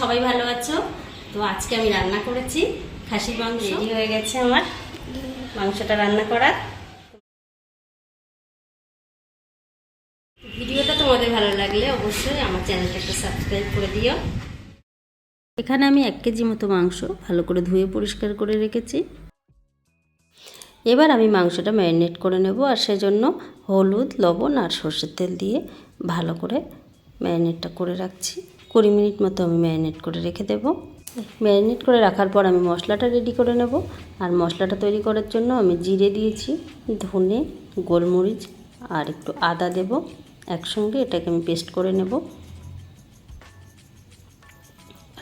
সবাই ভালো আছো। তো আজকে আমি রান্না করেছি। খাসির মাংস। রেডি হয়ে গেছে আমার। মাংসটা রান্না করা ভিডিওটা তোমাদের ভালো লাগলে অবশ্যই আমার চ্যানেলটা একটু সাবস্ক্রাইব করে দিও। এখানে আমি এক কেজি মতো মাংস ভালো করে ধুয়ে পরিষ্কার করে রেখেছি। এবার আমি মাংসটা ম্যারিনেট করে নেব আর সেজন্য হলুদ লবণ আর সর্ষের তেল দিয়ে ভালো করে ম্যারিনেটটা করে রাখছি। কুড়ি মিনিট মতো আমি ম্যারিনেট করে রেখে দেব। ম্যারিনেট করে রাখার পর আমি মশলাটা রেডি করে নেব। আর মশলাটা তৈরি করার জন্য আমি জিরে দিয়েছি, ধনে, গোলমরিচ আর একটু আদা দেব। একসঙ্গে এটাকে আমি পেস্ট করে নেব।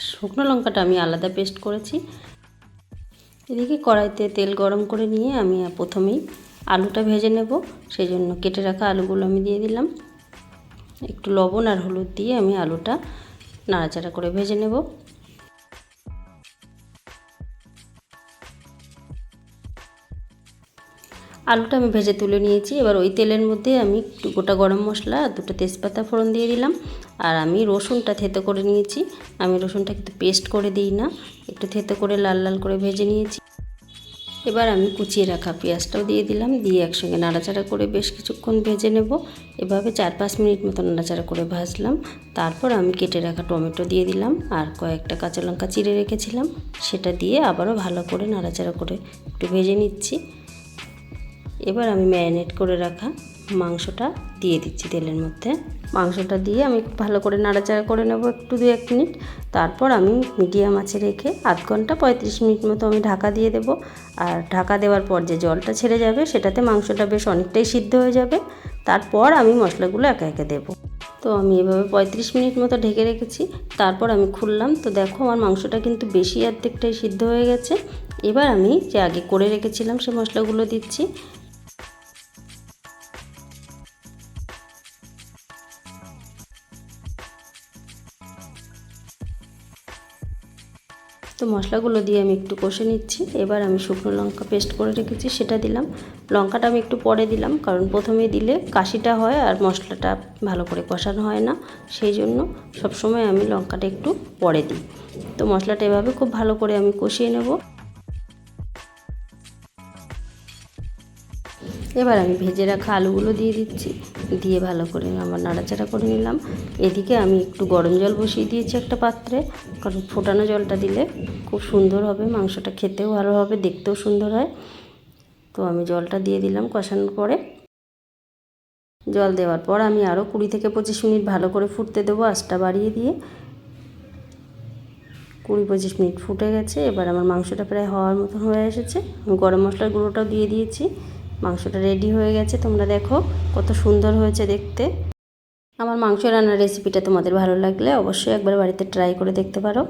শুকনো লঙ্কাটা আমি আলাদা পেস্ট করেছি। এদিকে কড়াইতে তেল গরম করে নিয়ে আমি প্রথমেই আলুটা ভেজে নেব। সেই জন্য কেটে রাখা আলুগুলো আমি দিয়ে দিলাম। একটু লবণ আর হলুদ দিয়ে আমি আলুটা নাড়াচাড়া করে ভেজে নেব। আলুটা আমি ভেজে তুলে নিয়েছি। এবার ওই তেলের মধ্যে আমি একটু গোটা গরম মশলা আর দুটো তেজপাতা ফোড়ন দিয়ে দিলাম। আর আমি রসুনটা থেতো করে নিয়েছি। আমি রসুনটা কিন্তু পেস্ট করে দিই না। একটু থেতো করে লাল লাল করে ভেজে নিয়েছি। এবার আমি কুচিয়ে রাখা পেঁয়াজটাও দিয়ে দিলাম, দিয়ে একসঙ্গে নাড়াচাড়া করে বেশ কিছুক্ষণ ভেজে নেব। এভাবে চার পাঁচ মিনিট মতো নাড়াচাড়া করে ভাজলাম। তারপর আমি কেটে রাখা টমেটো দিয়ে দিলাম আর কয়েকটা কাঁচা লঙ্কা চিড়ে রেখেছিলাম। সেটা দিয়ে আবারও ভালো করে নাড়াচাড়া করে একটু ভেজে নিচ্ছি। এবার আমি ম্যারিনেট করে রাখা মাংসটা দিয়ে দিচ্ছি তেলের মধ্যে। মাংসটা দিয়ে আমি ভালো করে নাড়াচাড়া করে নেব একটু দু এক মিনিট। তারপর আমি মিডিয়াম আছে রেখে আধ ঘণ্টা পঁয়ত্রিশ মিনিট মতো আমি ঢাকা দিয়ে দেব। আর ঢাকা দেওয়ার পর যে জলটা ছেড়ে যাবে সেটাতে মাংসটা বেশ অনেকটাই সিদ্ধ হয়ে যাবে। তারপর আমি মশলাগুলো একে একে দেবো। তো আমি এভাবে পঁয়ত্রিশ মিনিট মতো ঢেকে রেখেছি। তারপর আমি খুললাম। তো দেখো আমার মাংসটা কিন্তু বেশি অর্ধেকটাই সিদ্ধ হয়ে গেছে। এবার আমি যে আগে করে রেখেছিলাম সে মশলাগুলো দিচ্ছি। তো মশলাগুলো দিয়ে আমি একটু কষে নিচ্ছি। এবার আমি শুকনো লঙ্কা পেস্ট করে রেখেছি, সেটা দিলাম। লঙ্কাটা আমি একটু পরে দিলাম, কারণ প্রথমে দিলে কাশিটা হয় আর মশলাটা ভালো করে কষানো হয় না। সেই জন্য সবসময় আমি লঙ্কাটা একটু পরে দিই। তো মশলাটা এভাবে খুব ভালো করে আমি কষিয়ে নেব। এবার আমি ভেজে রাখা আলুগুলো দিয়ে দিচ্ছি। দিয়ে ভালো করে আবার নাড়াচাড়া করে নিলাম। এদিকে আমি একটু গরম জল বসিয়ে দিয়েছি একটা পাত্রে, কারণ ফোটানো জলটা দিলে খুব সুন্দর হবে, মাংসটা খেতেও ভালো হবে, দেখতেও সুন্দর হয়। তো আমি জলটা দিয়ে দিলাম কষানোর পরে। জল দেওয়ার পর আমি আরও কুড়ি থেকে পঁচিশ মিনিট ভালো করে ফুটতে দেবো আঁচটা বাড়িয়ে দিয়ে। কুড়ি পঁচিশ মিনিট ফুটে গেছে, এবার আমার মাংসটা প্রায় হওয়ার মতন হয়ে এসেছে। গরম মশলার গুঁড়োটাও দিয়ে দিয়েছি। মাংসটা রেডি হয়ে গেছে। তোমরা দেখো কত সুন্দর হয়েছে দেখতে। আমার মাংস রান্নার রেসিপিটা তোমাদের ভালো লাগলে অবশ্যই একবার বাড়িতে ট্রাই করে দেখতে পারো।